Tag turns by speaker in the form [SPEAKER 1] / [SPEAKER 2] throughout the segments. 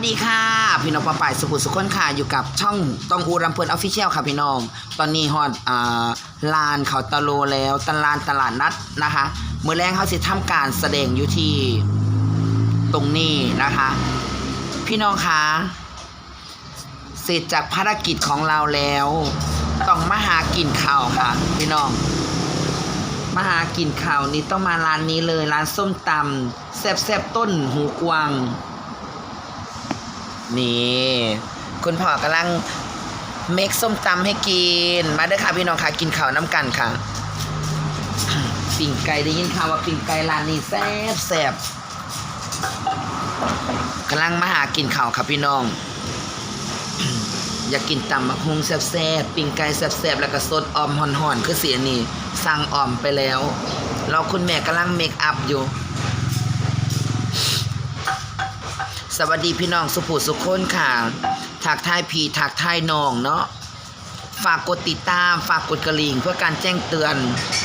[SPEAKER 1] วัสดีค่ะ พี่น้องปะป่ายสุขุสุขคนค่ะ อยู่กับช่องตองอูรำเพลินออฟฟิเชียลค่ะพี่น้อง ตอนนี้ฮอดอ่าลานเขาตะโลแล้วตลาดตลาดนัดนะคะเมื่อแรงเขาสิทำการแสดงอยู่ที่ตรงนี้นะคะ พี่น้องคะเสร็จจากภารกิจของเราแล้ว ต้องมาหากินข้าวค่ะ พี่น้องมาหากินข้าวนี่ต้องมาร้านนี้เลยร้านส้มตำแซ่บๆต้นหูกวาง นี่ คุณพ่อกำลังเมคส้มตำให้กิน มาเด้อค่ะพี่น้องค่ะกินข้าวน้ำกันค่ะปิ่งไก่ได้ยินข่าวว่าปิ่งไก่ร้านนี้แซ่บแซ่บกำลังมาหากินข้าวค่ะพี่น้อง อยากกินตำมะฮุงแซ่บๆปิ่งไก่แซ่บๆแล้วก็สดออมห่อนๆคือเสียนี่สั่งออมไปแล้ว เราคุณแม่กำลังเมคอัพอยู่ สวัสดีพี่น้องสุภูสุขคนค่ะทักทายพีทักทายน้องเนาะฝากกดติดตาม ฝากกดกระลิ่งเพื่อการแจ้งเตือน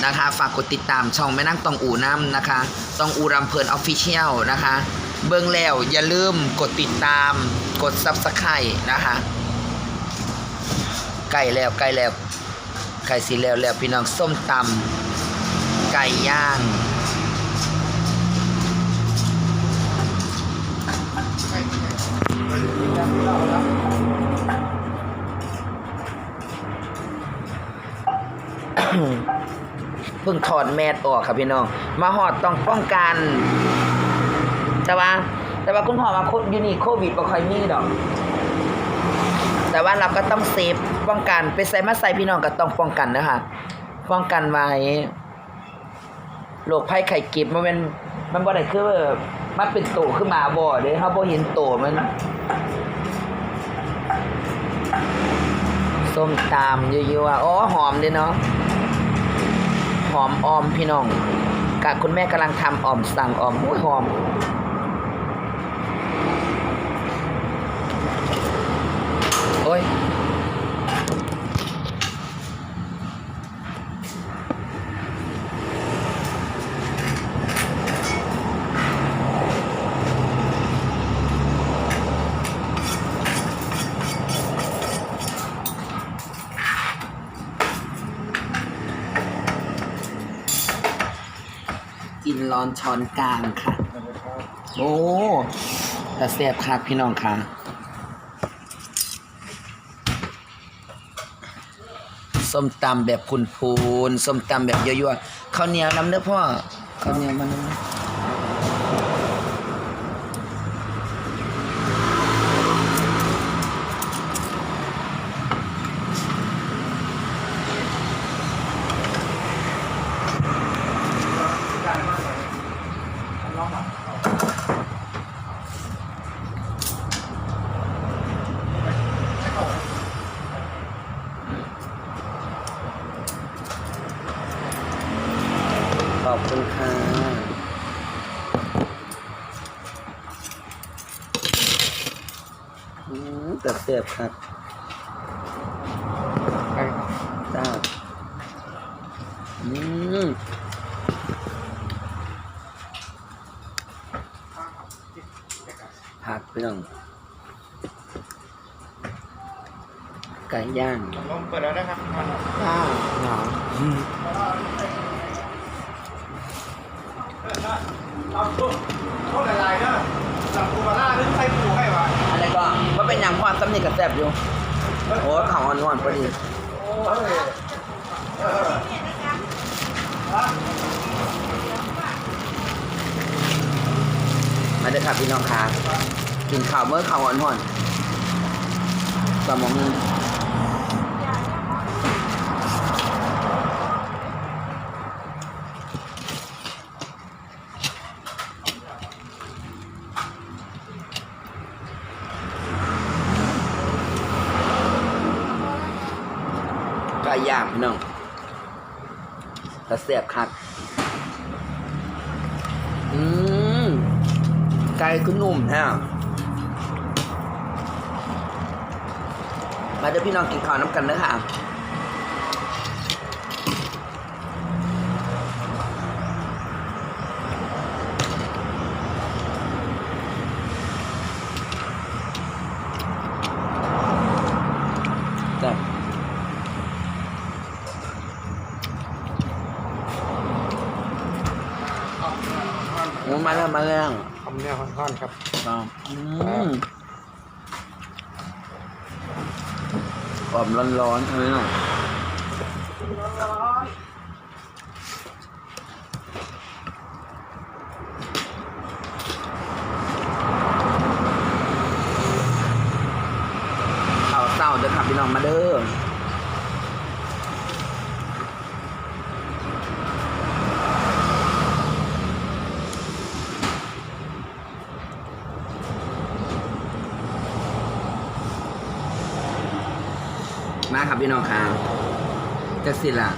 [SPEAKER 1] นะคะ ฝากกดติดตามช่องแม่นั่งตองอูน้ำนะคะตองอูรำเพลินออฟฟิเชียลนะคะ เบิ่งแล้วอย่าลืมกดติดตาม กดซับสไครต์นะคะไก่แล้วไก่แล้วไก่สีแล้วแล้วพี่น้องส้มตำไก่ย่าง เพิ่งถอดแมสออกครับพี่น้อง มาหอดต้องป้องกัน แต่ว่า แต่ว่าคุณพ่อมาคอยู่นี่โควิดบ่ค่อยมีดอก แต่ว่าเราก็ต้องเซฟป้องกัน ไปใส่มาใส่พี่น้องก็ต้องป้องกันนะคะป้องกันไว้โรคภัยไข้เก็บมันเป็น มันบ่ได้คือว่ามันเป็นโตขึ้นมาบ่เด้เฮาบ่เห็นโตมันส้มตำเยอะๆอ๋อหอมเด้เนาะหอมออมพี่น้องกะคุณแม่กำลังทำออมสั่งออมอุ้ยหอม ร้อนช้อนกลางค่ะ โอ้แต่เสียบคักพี่น้องค่ะส้มตำแบบพูนพูนๆส้มตำแบบยั่วๆข้าวเหนียวน้ำเด้อพ่อข้าวเหนียวมันำขอบคุณค่ะ อืมแต่เสียบครับจ้าอืมผักพี่น้องไก่ย่าง
[SPEAKER 2] ลมเปิดแล้วนะครับ
[SPEAKER 1] ข้าวหนาว
[SPEAKER 2] เอาตุ้มโทษอะไรเนอะสั่งปูมาล่าหรือใครปูให้
[SPEAKER 1] เป็นย่างความสำเนียงกับแซ่บอยู่ โอ้ข่าวอ่อนๆพอดี
[SPEAKER 2] โอ้ยเออฮะ
[SPEAKER 1] มาเด้อครับพี่น้องค่ะกินข้าวเมื่อข่าวอ่อนๆสมองนึงไก่ย่างพี่น้องกระเสียบคัก อืมไก่คือนุ่มแท้มาเดี๋ยวพี่น้องกินข้าวน้ำกันนะค่ะ มาแล้วมาแล้ว
[SPEAKER 2] ทำเนี่ยค่อนๆครับ
[SPEAKER 1] ครับอืมหอมร้อนๆเออข้าวเศร้าเด้อครับพี่น้องมาเด้อ มาครับ พี่น้องครับจะสิละ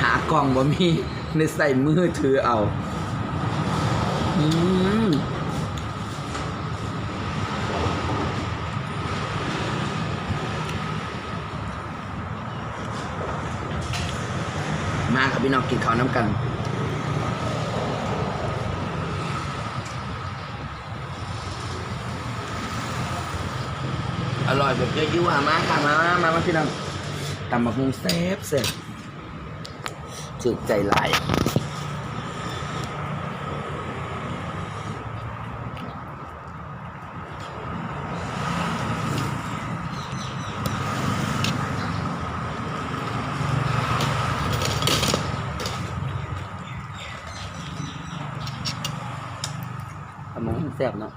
[SPEAKER 1] หากล่องบ่มีในใส่มือถือเอา อืมมาครับพี่น้องกินข้าวน้ำกัน อร่อยแบบเยอะๆอะมาค่ะมามามาพี่น้องตำบักมุงเซฟเสร็จจุกใจไหลตำบักมุงแซ่บเนาะ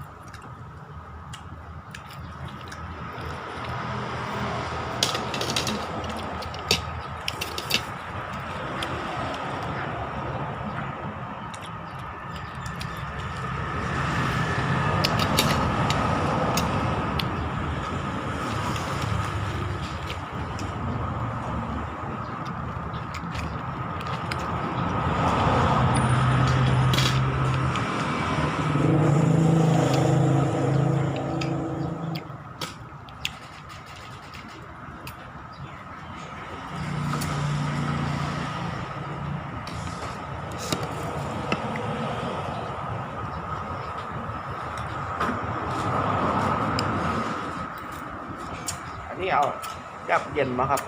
[SPEAKER 2] อันนี้เอายับเย็นมาครับ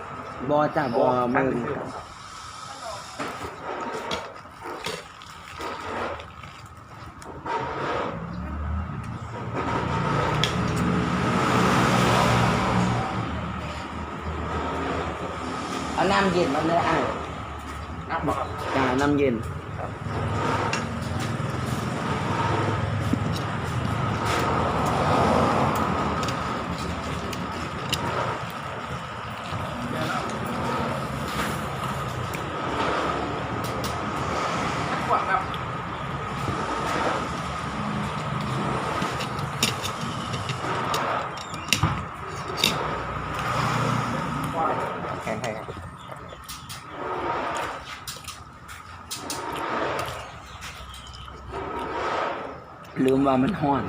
[SPEAKER 1] บอจ้าบอมือ
[SPEAKER 2] ครับ
[SPEAKER 1] เอาน้ำเย็นมาเลยอะ
[SPEAKER 2] นับมาครับ
[SPEAKER 1] จ้าน้ำเย็น
[SPEAKER 2] กว่าครับแข็งให้ครับ
[SPEAKER 1] ลืม ว่ามันห้อน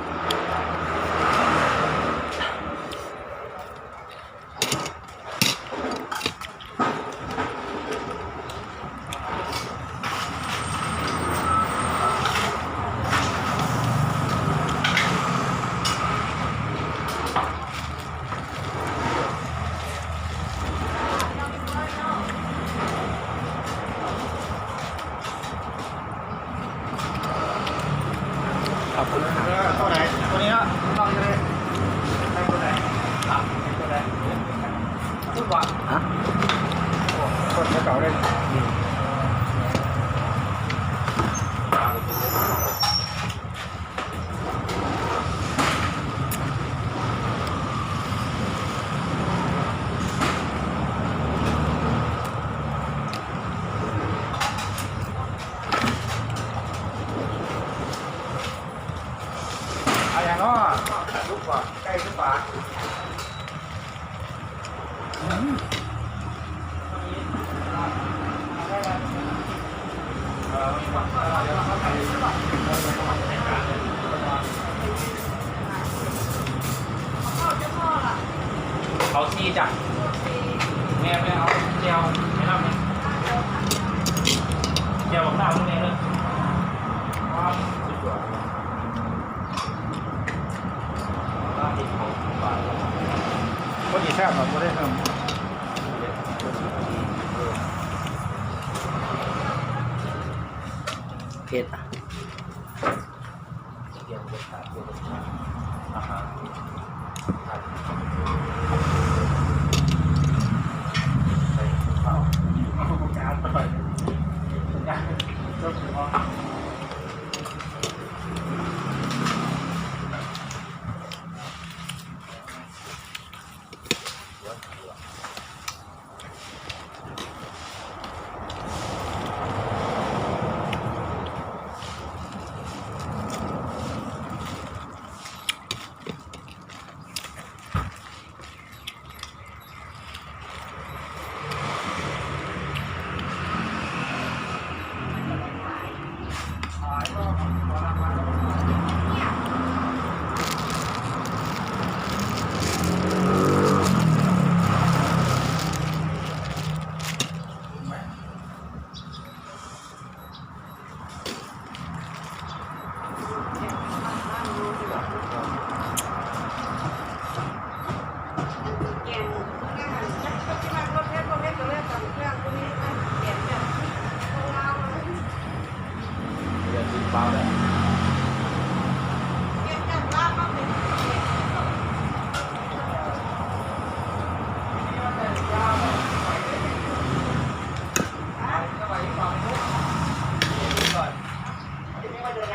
[SPEAKER 1] ขอบคุณครับ
[SPEAKER 2] ตัวไหนตัวนี้นะลองเลยให้ตัวไหนครับตัวไหนพูดว่า
[SPEAKER 1] ฮะ
[SPEAKER 2] คนเก่าเลย เอาอย่างน้อลูกกว่าใกล้ขึ้นฟ้าเขาซี จับแม่ไม่เอาเจียวไม่รับนะเจียวบอกหน้าพวกนี้เลยว้าวสุดยอดก็ดีแซ่บครับก็ได้ท
[SPEAKER 1] เผ็ด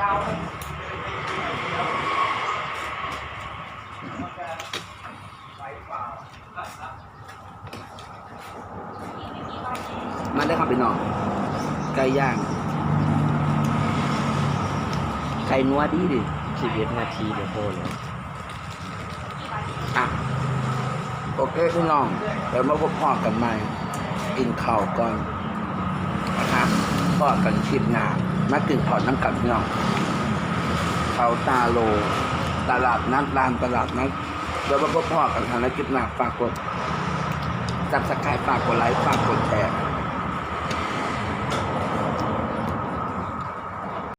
[SPEAKER 1] มาได้ครับพี่น้องไก่ย่างไข่นัวดีดิ
[SPEAKER 3] สิบเอ็นาทีเดียวโคเลย
[SPEAKER 1] อะโอเคพี่น้องเดี๋ยวมาพบพ่อกันใหม่กินข้าวก่อนนะครับพ่อกันคลิงาน มากินข้าวน้ำกันพี่น้องเขาตาโล ตลาดนัดลานตลาดนัดแล้วมาพบพ่อกันทางนักกิจหนักฝากกดจับสกายฝากกดไลค์ฝากกดแชร์